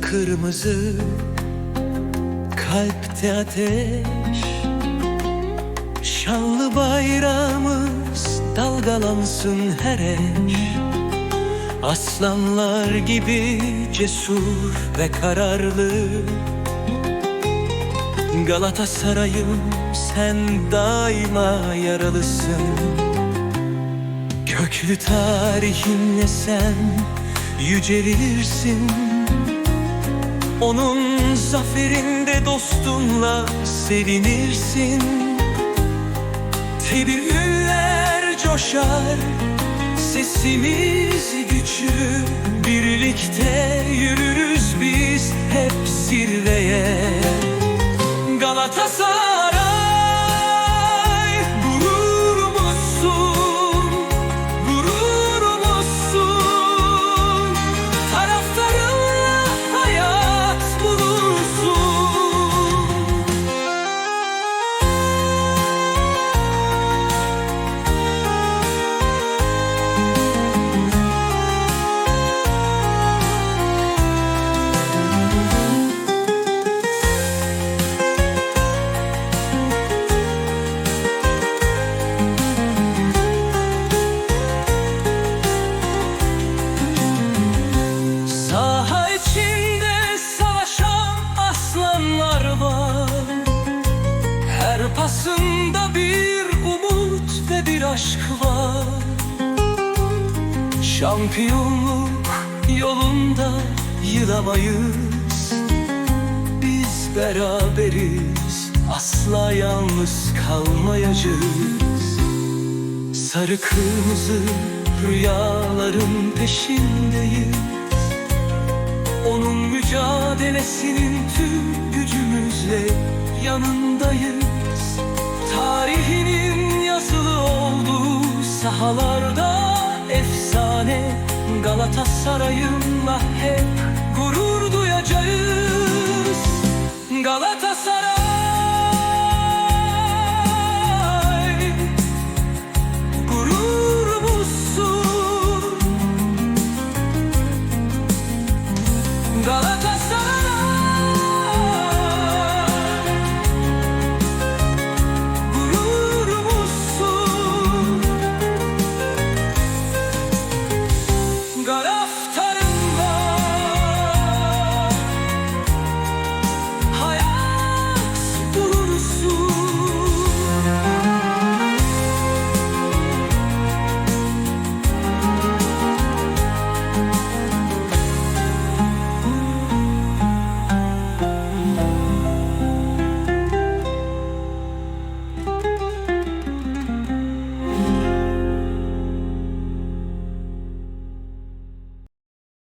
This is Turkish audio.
kırmızı Kalpte ateş. Şanlı bayrağımız dalgalansın her eş. Aslanlar gibi cesur ve kararlı. Galatasaray'ım sen daima yaralısın. Köklü tarihinle sen yücelirsin Onun zaferinde dostunla sevinirsin. Tribünler coşar Sesimiz güçlü Birlikte Her pasında bir umut ve bir aşk var. Şampiyonluk yolunda yılamayız Biz beraberiz asla yalnız kalmayacağız. Sarı kırmızı rüyaların peşindeyiz. Onun mücadelesinin tüm gücümüzle yanındayız sahalarda efsane Galatasaray'ımla hep gurur duyacağız. Galatasaray